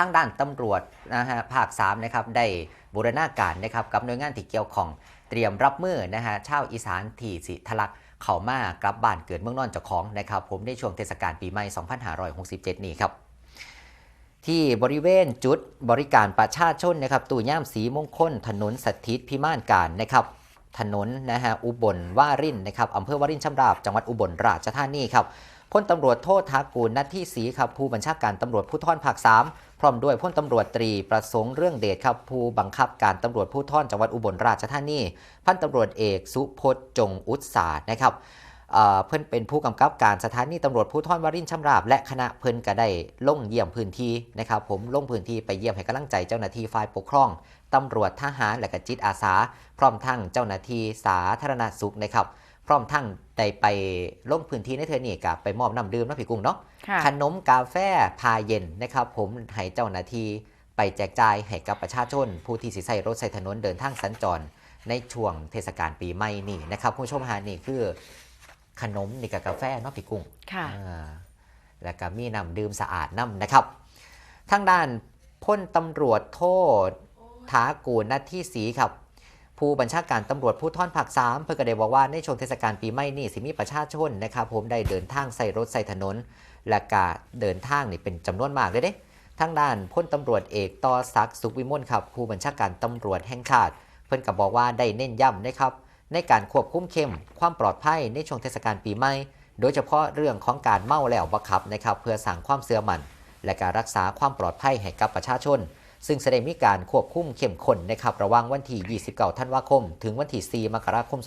ทางด้านตำรวจนะฮะภาค3นะครับได้บูรณาการนะครับกับหน่วยงานที่เกี่ยวข้องเตรียมรับมือนะฮะชาวอีสานที่สิทะลักเข้ามากลับบ้านเกิดเมืองนอนเจ้าของนะครับผมในช่วงเทศกาลปีใหม่ 2567 นี้ครับที่บริเวณจุดบริการประชาชนนะครับตู่ย่ามสีมงคล ถนนสถิตพิมานการนะครับถนนนะฮะอุบลวารินนะครับอำเภอวารินชำราบจังหวัดอุบลราชธานีครับ พลตำรวจโทษทากูลนัทที่สีครับผู้บัญชาการตำรวจผู้ท่อนภาค3พร้อมด้วยพลตำรวจตรีประสงค์เรื่องเดชครับผู้บังคับการตำรวจผู้ท่อนจังหวัดอุบลราชธานี พันตำรวจเอกสุพจน์จงอุตสานะครับ เอ่อนเป็นผู้กำกับการสถานีตำรวจภูธรวารินชำราบ และคณะเพิ่นก็ได้ลงเยี่ยมพื้นที่นะครับผมลงพื้นที่ไปเยี่ยมให้กำลังใจเจ้าหน้าที่ฝ่ายปกครองตำรวจทหารและก็จิตอาสา พร้อมทั้งเจ้าหน้าที่สาธารณสุขนะครับพร้อมทั้งได้ไปลงพื้นที่ในเทอนี่กับไปมอบน้ำดื่มน้ำผีกุ้งเนาะขนมกาแฟพาเย็นนะครับผมให้เจ้าหน้าที่ไปแจกจ่ายให้กับประชาชน ผู้ที่สิใช้รถใช้ถนนเดินทางสัญจรในช่วงเทศกาลปีใหม่นี่นะครับคุณผู้ชมฮานี่คือ ขนมนี่กับกาแฟเนาะพี่กุ้งค่ะอ่าแล้วก็มีน้ำดื่มสะอาดน้ำนะครับ ทางด้านพ้นตำรวจโทษถากูลนัทที่สีครับ ผู้บัญชาการตำรวจผู้ท่อนผักสามเพื่อก็ได้บอกว่าในช่วงเทศกาลปีใหม่นี่สิมีประชาชนนะครับ ผมได้เดินทางใส่รถใส่ถนน และก็เดินทางนี่เป็นจำนวนมากเลยเด้ทางด้านพ้นตำรวจเอกต่อศักดิ์สุขวิมลครับ ผู้บัญชาการตำรวจแห่งชาติ เพิ่นก็บอกว่าได้เน้นย้ำนะครับ ในการควบคุมเข้มความปลอดภัยในช่วงเทศกาลปีใหม่ โดยเฉพาะเรื่องของการเมาแล้วบัขับนะครับเพื่อสั่งความเสื่อมัน และการรักษาความปลอดภัยให้กับประชาชน ซึ่งแสดงมีการควบคุมเข้มข้นนะครับระหว่างวันที่ 29 ธันวาคม ถึงวันที่ 4 มกราคม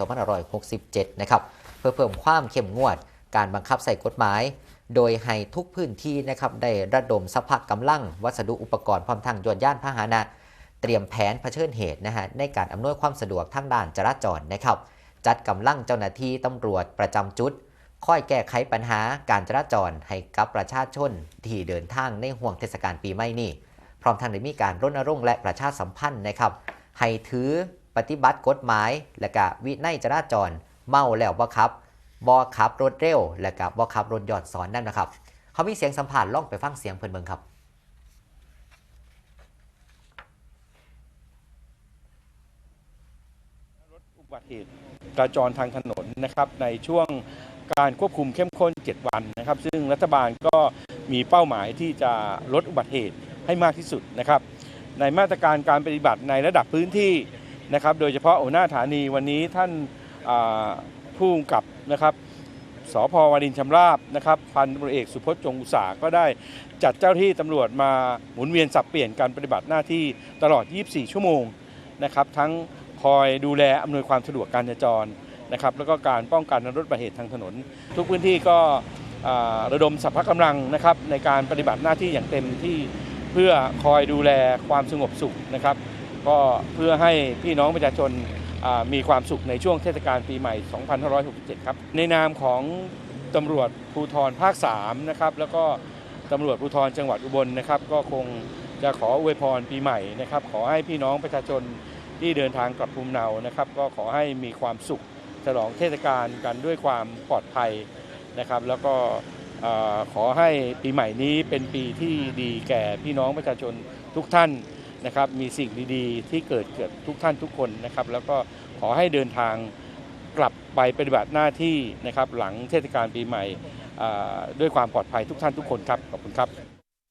2567 นะครับเพื่อเพิ่มความเข้มงวด การบังคับใส่กฎหมาย โดยให้ทุกพื้นที่นะครับได้ระดมสภาพกำลัง วัสดุอุปกรณ์พร้อมทั้งยนย่านพาหนะ เตรียมแผนเผชิญเหตุนะฮะในการอำนวยความสะดวกทางด้านจราจรนะครับ จัดกำลังเจ้าหน้าที่ตำรวจประจำจุดคอยแก้ไขปัญหาการจราจรให้กับประชาชนที่เดินทางในห่วงเทศกาลปีใหม่นี้ พร้อมทั้งได้มีการรณรงค์และประชาสัมพันธ์นะครับ ให้ถือปฏิบัติกฎหมาย และก็วินัยจราจร เมาแล้วบ่ขับบ่ขับรถเร็ว และก็บ่ขับรถหยอดสอนนั่นนะครับ เขามีเสียงสัมผัสล่องไปฟังเสียงเพิ่นเบิงครับ บัติเหตุจราจรทางถนนนะครับในช่วงการควบคุมเข้มข้น 7 วันนะครับ ซึ่งรัฐบาลก็มีเป้าหมายที่จะลดอุบัติเหตุให้มากที่สุดนะครับ ในมาตรการการปฏิบัติในระดับพื้นที่นะครับ โดยเฉพาะหัวหน้าฐานีวันนี้ท่านผู้กับนะครับสพวารินชำราบนะครับพันตำรวจเอกสุพจน์จงอุตสาก็ได้จัดเจ้าที่ตำรวจมาหมุนเวียนสับเปลี่ยนการปฏิบัติหน้าที่ตลอด 24 ชั่วโมงนะครับทั้ง คอยดูแลอำนวยความสะดวกการจราจรนะครับแล้วก็การป้องกันรถอุบัติเหตุทางถนน ทุกพื้นที่ก็ระดมสรรพกำลังนะครับในการปฏิบัติหน้าที่อย่างเต็มที่เพื่อคอยดูแลความสงบสุขนะครับ ก็เพื่อให้พี่น้องประชาชนมีความสุขในช่วงเทศกาลปีใหม่ 2567 ครับ ในนามของตำรวจภูธรภาค 3 นะครับ แล้วก็ตำรวจภูธรจังหวัดอุบลนะครับ ก็คงจะขออวยพรปีใหม่นะครับ ขอให้พี่น้องประชาชน ที่เดินทางกลับภูมิเนานะครับ ก็ขอให้มีความสุขฉลองเทศกาลกันด้วยความปลอดภัยนะครับ แล้วก็ขอให้ปีใหม่นี้เป็นปีที่ดีแก่พี่น้องประชาชนทุกท่านนะครับ มีสิ่งดีๆ ที่เกิดเกิดทุกท่านทุกคนนะครับ แล้วก็ขอให้เดินทางกลับไปปฏิบัติหน้าที่นะครับ หลังเทศกาลปีใหม่ด้วยความปลอดภัยทุกท่านทุกคนครับ ขอบคุณครับ